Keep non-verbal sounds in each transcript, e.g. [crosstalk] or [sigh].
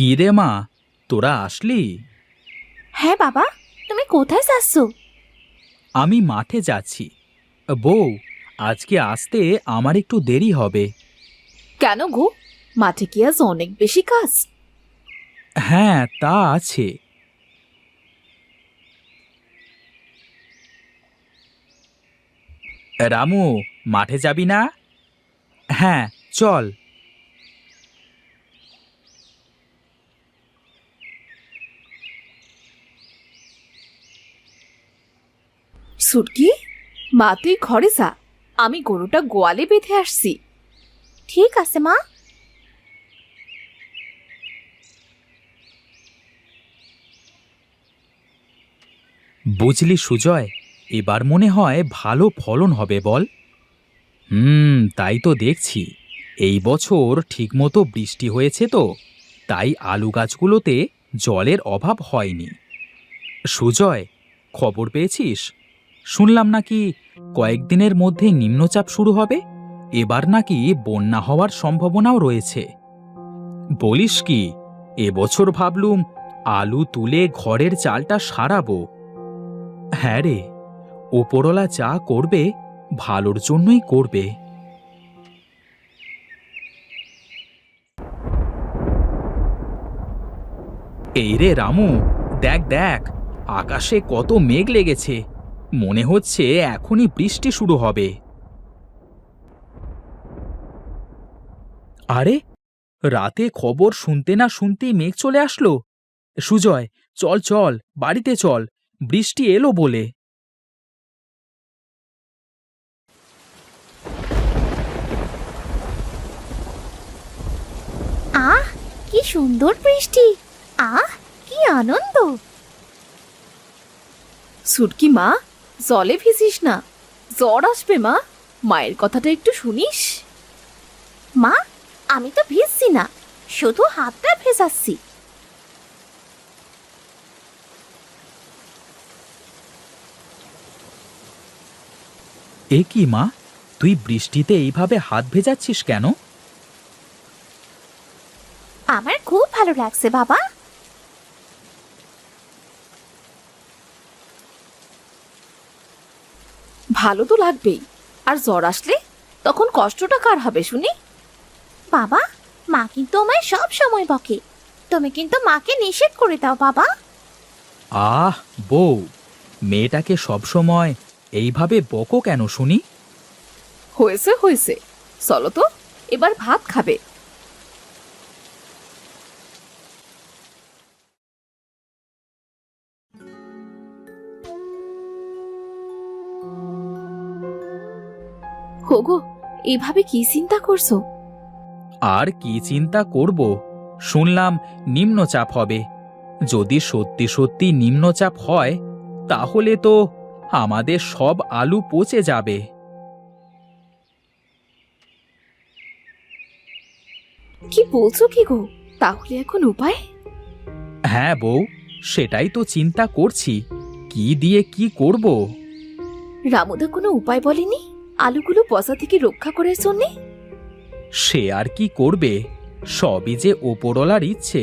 কি রে মা? তোরা আসলি? হ্যাঁ বাবা তুমি কোথায় যাচ্ছ? আমি মাঠে যাচ্ছি। বউ আজকে আসতে আমার একটু দেরি হবে। কেন গো? মাঠে কি আজ অনেক বেশি কাজ? হ্যাঁ তা আছে। রামু মাঠে যাবি না? হ্যাঁ চল। সুটকি? মা তুই ঘরে যা। আমি গরুটা গোয়ালে বেঁধে আসছি। ঠিক আছে মা। বুঝলি সুজয় এবার মনে হয় ভালো ফলন হবে বল। হুম তাই তো দেখছি। এই বছর ঠিকমতো বৃষ্টি হয়েছে তো তাই আলু গাছগুলোতে জলের অভাব হয়নি। সুজয় খবর পেয়েছিস? শুনলাম নাকি কয়েকদিনের মধ্যে নিম্নচাপ শুরু হবে? এবার নাকি বন্যা হওয়ার সম্ভাবনাও রয়েছে। বলিস কি এবছর ভাবলুম আলু তুলে ঘরের চালটা সারাবো। হ্যাঁ রে ওপরলা যা করবে, ভালোর জন্যই করবে। এই রে রামু, দেখ দেখ, আকাশে কত মেঘ লেগেছে। মনে হচ্ছে এখনই বৃষ্টি শুরু হবে। আরে রাতে খবর শুনতে না শুনতেই মেঘ চলে আসলো। সুজয় চল চল বাড়িতে চল বৃষ্টি এলো বলে। আহ কি সুন্দর বৃষ্টি। আহ কি আনন্দ। সুটকি মা জলে ভিজিস না। জ্বর আসবে মা। মায়ের কথাটা একটু শুনিস। মা আমি তো ভিজছি না। শুধু হাতটা ভেজাচ্ছি। এ কি মা? তুই বৃষ্টিতে এইভাবে হাত ভেজাচ্ছিস কেন? আমার খুব ভালো লাগছে বাবা। ভালো তো লাগবেই। আর জ্বর আসলে তখন কষ্টটা কার হবে শুনি? বাবা মা কিন্তু আমায় সব সময় বকে। তুমি কিন্তু মাকে নিষেধ করে দাও বাবা। আহ বউ মেয়েটাকে সবসময় এইভাবে বকো কেন শুনি? হয়েছে হয়েছে। চলো তো এবার ভাত খাবে। হোগো এভাবে কি চিন্তা করছ? আর কি চিন্তা করব? শুনলাম নিম্নচাপ হবে। যদি সত্যি সত্যি নিম্নচাপ হয় তাহলে তো আমাদের সব আলু পচে যাবে। কি বলছো কি গো? তাহলে এখন উপায়? হ্যাঁ বউ সেটাই তো চিন্তা করছি। কি দিয়ে কি করব? রামুদা কোনো উপায় বলেনি? আলুগুলো পচা থেকে রক্ষা করার জন্যে সে আর কি করবে? সবই যে ওপরলার ইচ্ছে।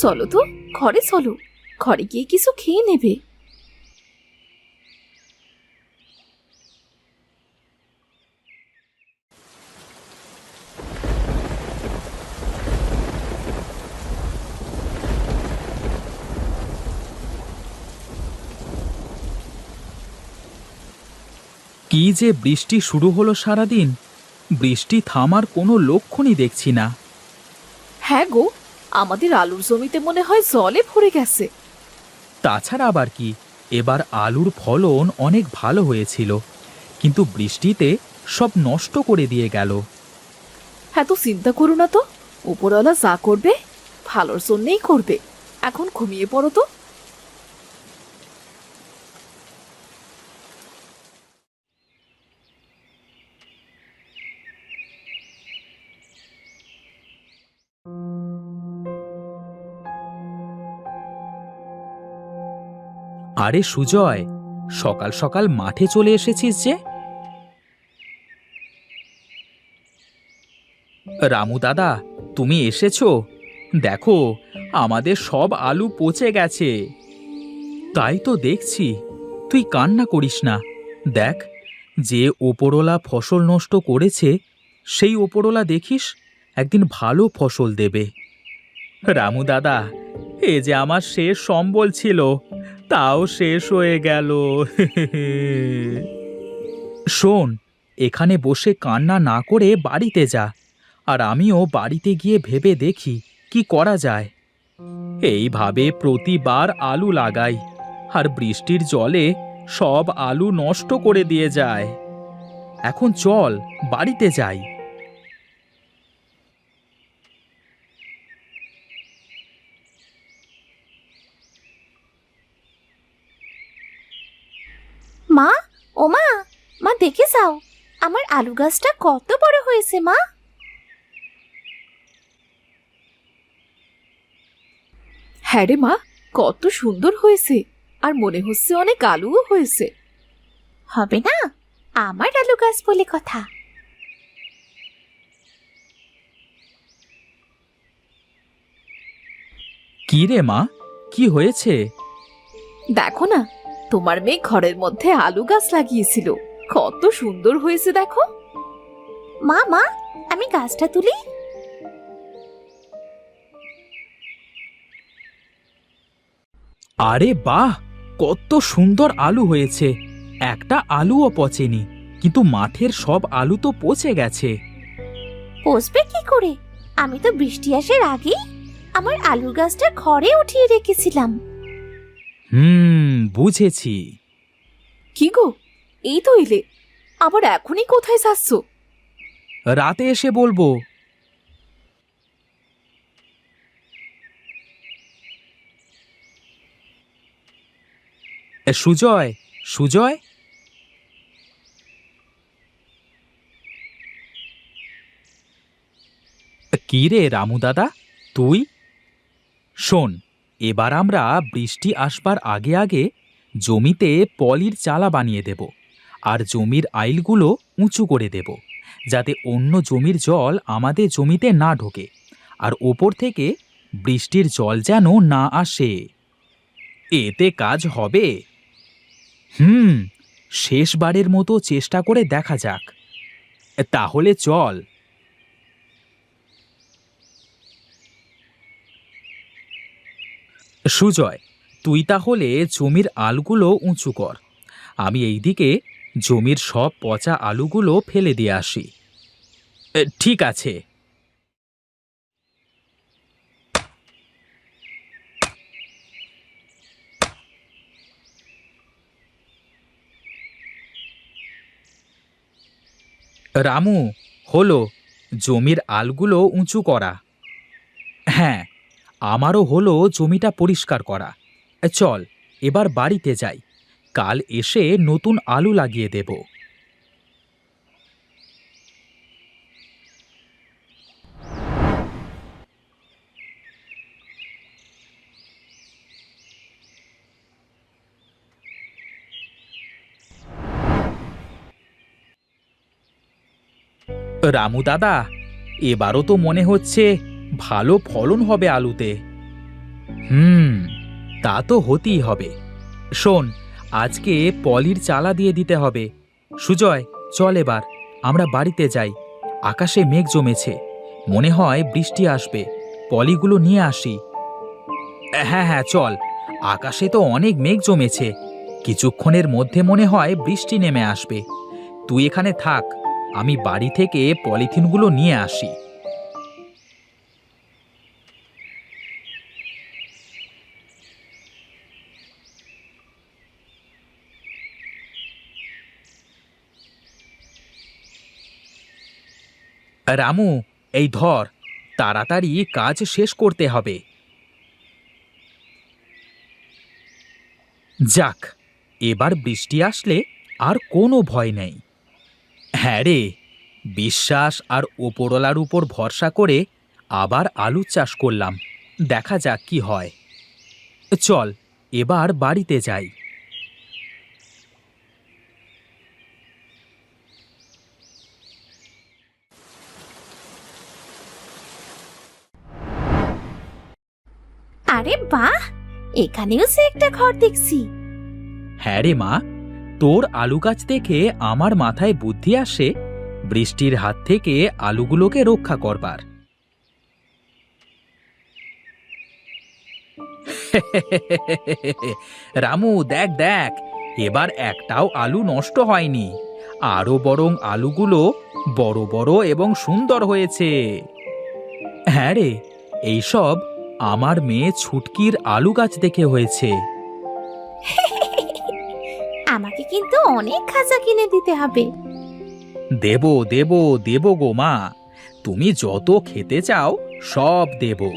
চলো তো ঘরে চলো। ঘরে গিয়ে কিছু খেয়ে নেবে। কি যে বৃষ্টি শুরু হলো সারাদিন? বৃষ্টি থামার কোনো লক্ষণই দেখছি না। হ্যাঁ গো আমাদের আলুর জমিতে মনে হয় জলে ভরে গেছে। তাছাড়া আবার কি? এবার আলুর ফলন অনেক ভালো হয়েছিল কিন্তু বৃষ্টিতে সব নষ্ট করে দিয়ে গেল। হ্যাঁ তো চিন্তা করো না তো উপরওয়ালা যা করবে ভালোর জন্যেই করবে। এখন ঘুমিয়ে পড়ো তো। আরে সুজয়, সকাল সকাল মাঠে চলে এসেছিস যে। রামু দাদা, তুমি এসেছ? দেখো, আমাদের সব আলু পচে গেছে। তাই তো দেখছি, তুই কান্না করিস না। দেখ, যে ওপরওয়ালা ফসল নষ্ট করেছে, সেই ওপরওয়ালা দেখিস, একদিন ভালো ফসল দেবে। রামু দাদা, এ যে আমার শেষ সম্বল ছিল। তাও শেষ হয়ে গেল। শোন, এখানে বসে কান্না না করে বাড়িতে যা, আর আমিও বাড়িতে গিয়ে ভেবে দেখি কি করা যায়। এইভাবে প্রতিবার আলু লাগাই, আর বৃষ্টির জলে সব আলু নষ্ট করে দিয়ে যায়। এখন চল, বাড়িতে যাই মা ও মা মা দেখে যাও আমার আলু গাছটা কত বড় হয়েছে মা। হ্যাঁ রে মা কত সুন্দর হয়েছে আর মনে হচ্ছে অনেক আলুও হয়েছে। হবে না আমার আলু গাছ বলে কথা। কি রে মা কি হয়েছে? দেখো না তোমার মেয়ে ঘরের মধ্যে আলু গাছ লাগিয়েছিল। কত সুন্দর হয়েছে দেখো। মা মা আমি গাছটা তুলি। আরে বাহ কত সুন্দর আলু হয়েছে। একটা আলুও পচেনি কিন্তু মাঠের সব আলু তো পচে গেছে। পচবে কি করে? আমি তো বৃষ্টি আসার আগেই আমার আলুর গাছটা ঘরে উঠিয়ে রেখেছিলাম। হুম বুঝেছি। কি গো? এই তো এলে। আবার এখনই কোথায় যাচ্ছ? রাতে এসে বলব। সুজয় সুজয়? কি রে রামু দাদা? তুই? শোন, এবার আমরা বৃষ্টি আসবার আগে আগে জমিতে পলির চালা বানিয়ে দেব। আর জমির আইলগুলো উঁচু করে দেব, যাতে অন্য জমির জল আমাদের জমিতে না ঢোকে, আর ওপর থেকে বৃষ্টির জল যেন না আসে। এতে কাজ হবে? হুম, শেষবারের মতো চেষ্টা করে দেখা যাক। তাহলে চল। সুজয়, তুই তাহলে জমির আলগুলো উঁচু কর। আমি এইদিকে জমির সব পচা আলুগুলো ফেলে দিয়ে আসি। ঠিক আছে। রামু, হলো, জমির আলগুলো উঁচু করা। হ্যাঁ আমারও হলো জমিটা পরিষ্কার করা। চল, এবার বাড়িতে যাই। কাল এসে নতুন আলু লাগিয়ে দেব। রামু দাদা, এবারও তো মনে হচ্ছে ভালো ফলন হবে আলুতে। হুম, তা তো হতেই হবে। শোন আজকে পলির চালা দিয়ে দিতে হবে। সুজয়, চল এবার। আমরা বাড়িতে যাই। আকাশে মেঘ জমেছে। মনে হয় বৃষ্টি আসবে। পলিগুলো নিয়ে আসি। হ্যাঁ হ্যাঁ চল। আকাশে তো অনেক মেঘ জমেছে। কিছুক্ষণের মধ্যে মনে হয় বৃষ্টি নেমে আসবে। তুই এখানে থাক। আমি বাড়ি থেকে পলিথিনগুলো নিয়ে আসি। রামু, এই ধর, তাড়াতাড়ি কাজ শেষ করতে হবে। যাক, এবার বৃষ্টি আসলে আর কোনো ভয় নেই। হ্যাঁ রে, বিশ্বাস আর ওপরওয়ালার উপর ভরসা করে আবার আলু চাষ করলাম। দেখা যাক কি হয়। চল, এবার বাড়িতে যাই। আরে বাহ, এখানেও সে একটা ঘর দেখছি। হ্যাঁ রে মা, তোর আলু গাছ দেখে আমার মাথায় বুদ্ধি আসে, বৃষ্টির হাত থেকে আলুগুলোকে রক্ষা করবার। [laughs] রামু, দেখ দেখ, এবার একটাও আলু নষ্ট হয়নি আরও বরং আলুগুলো বড় বড় এবং সুন্দর হয়েছে। হ্যাঁ রে, এইসব আমার মেয়ে ছুটকির আলু গাছ দেখে হয়েছে। [laughs] আমাকে কিন্তু অনেক খাঁচা কিনে দিতে হবে। দেব দেব দেব গো মা। তুমি যত খেতে চাও সব দেব।